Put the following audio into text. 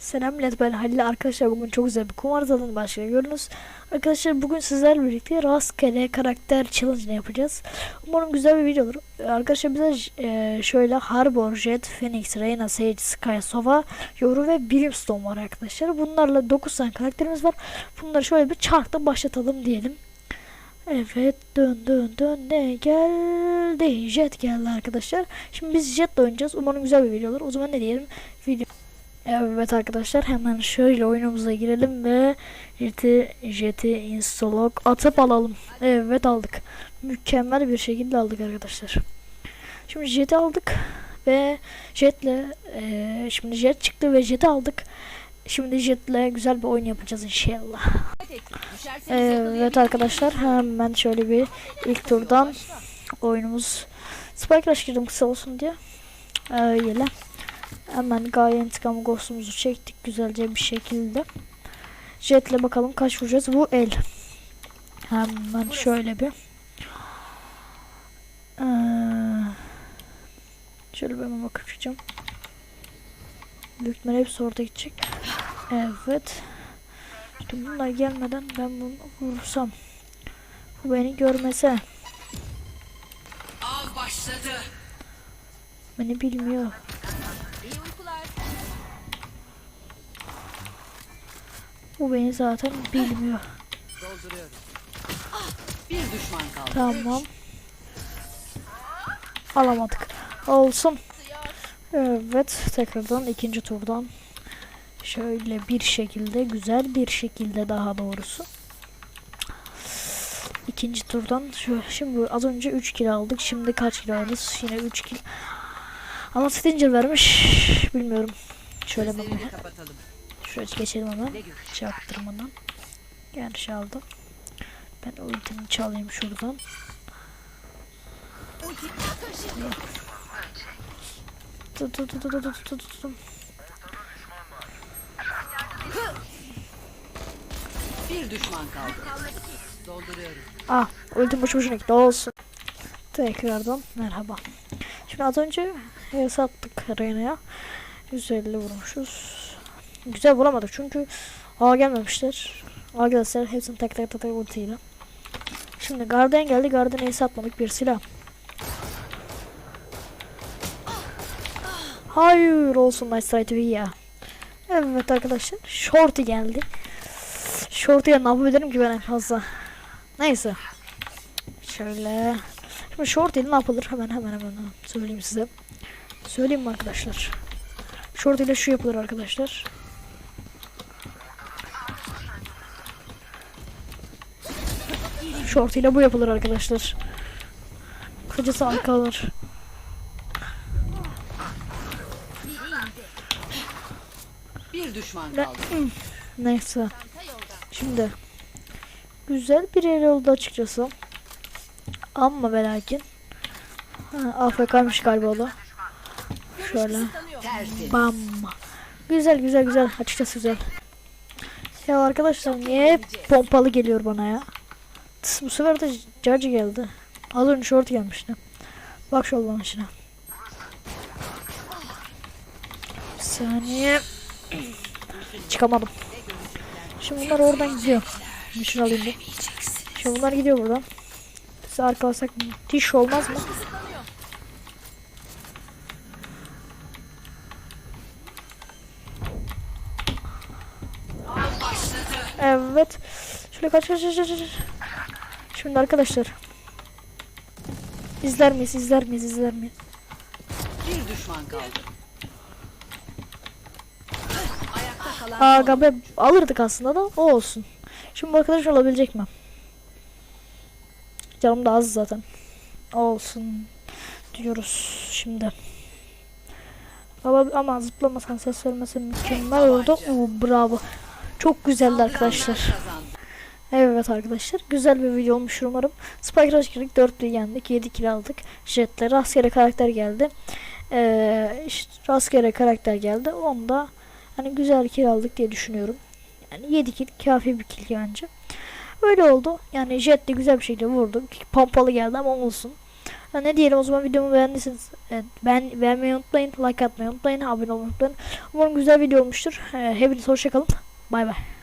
Selam millet ben Halil arkadaşlar bugün çok güzel bir kumar tadını başlıyoruz. Arkadaşlar bugün sizlerle birlikte rastgele karakter challenge yapacağız. Umarım güzel bir video olur. Arkadaşlar bize e, şöyle Harbor, Jet, Phoenix, Reyna, Sage, Sky, Sova, Yoru ve Brimstone var arkadaşlar. Bunlarla 9 tane karakterimiz var. Bunları şöyle bir çarkta başlatalım diyelim. Evet dön dön dön ne geldi jet geldi arkadaşlar. Şimdi biz jetle oynayacağız. Umarım güzel bir video olur. O zaman ne diyelim? Video Evet arkadaşlar hemen şöyle oyunumuza girelim ve jeti, jeti instalog atıp alalım. Evet aldık. Mükemmel bir şekilde aldık arkadaşlar. Şimdi jeti aldık ve jetle eee, şimdi jet çıktı ve jeti aldık. Şimdi jetle güzel bir oyun yapacağız inşallah. Evet arkadaşlar hemen şöyle bir ilk turdan oyunumuz Spike Rush girdim kısa olsun diye. Öyle. Hemen Gaia intikam ghost'umuzu çektik güzelce bir şekilde. Jetle bakalım kaç vuracağız. Bu el. Hemen şöyle bir. Ee, şöyle bir hemen bakıp çıkacağım. Büyük ihtimalle hepsi orada gidecek. Evet. Şimdi bunlar gelmeden ben bunu vursam. Bu beni görmese. Av başladı. Beni bilmiyor. İyi uykular. Bu beni zaten bilmiyor. Dolduruyorum. Bir düşman kaldı. Tamam. Alamadık. Olsun. Evet. Tekrardan ikinci turdan. Şöyle bir şekilde güzel bir şekilde daha doğrusu. İkinci turdan şu şimdi az önce 3 kill aldık. Şimdi kaç kill alırız? Yine 3 kill. Ama Stinger vermiş. Bilmiyorum. Şöyle bakayım. Şöyle geçelim göreceğiz? Çaktırmadan. Gerçi aldım. Ben ultimi çalayım şuradan. Tut tut tut tut tut tut tut. Bir düşman kaldı. Dolduruyorum. Ah ultim boşu boşuna gitti olsun. Tekrardan merhaba. Şimdi az önce e, sattık Reyna'ya. 150 vurmuşuz. Güzel vuramadık çünkü A gelmemişler. A gelseler hepsini tek tek tek tek ultiyle. Şimdi Guardian geldi. Guardian'ı satmadık bir silah. Hayır olsun Nice Try be ya. Evet arkadaşlar. Shorty geldi. Shorty'ye ne yapabilirim ki ben en fazla. Neyse. Şöyle. Şimdi Shorty ile ne yapılır? Hemen hemen hemen söyleyeyim size. Söyleyeyim mi arkadaşlar? Shorty ile şu yapılır arkadaşlar. Shorty ile bu yapılır arkadaşlar. Kocası arka alır. Bir düşman kaldı. Neyse. Şimdi güzel bir yer oldu açıkçası. Ama ve lakin AFK'mış galiba o da. Şöyle. Bam. Güzel güzel güzel. Açıkçası güzel. Ya arkadaşlar niye pompalı geliyor bana ya? Tıs, bu sefer de Judge geldi. Az önce short gelmişti. Bak şu olmanın içine. Saniye. Çıkamadım. Şimdi bunlar oradan gidiyor. Şunu alayım bir. Şimdi bunlar gidiyor buradan. Biz arka alsak müthiş olmaz mı? Evet. Şöyle kaç kaç kaç kaç. Şimdi arkadaşlar. İzler miyiz? İzler miyiz? İzler miyiz? Bir düşman kaldı. Ayakta kalan son. Aga be alırdık aslında da o olsun. Şimdi bu arkadaş olabilecek mi? Canım da az zaten. Olsun diyoruz şimdi. Baba ama zıplamasan ses vermesen mükemmel oldu. Oo, bravo. Çok güzeldi arkadaşlar. Evet arkadaşlar güzel bir video olmuş umarım. Spike Rush girdik 4'lü yendik 7 kill aldık. Jetle rastgele karakter geldi. Ee, işte rastgele karakter geldi. Onda hani güzel kill aldık diye düşünüyorum. Yani 7 kill kafi bir kill bence. Öyle oldu. Yani jetle güzel bir şekilde vurduk. Pompalı geldi ama olsun. Ha, ne diyelim o zaman videomu beğendiyseniz evet, ben beğenmeyi unutmayın. Like atmayı unutmayın. Abone olmayı unutmayın. Umarım güzel video olmuştur. Ee, hepiniz hoşçakalın. Bay bay.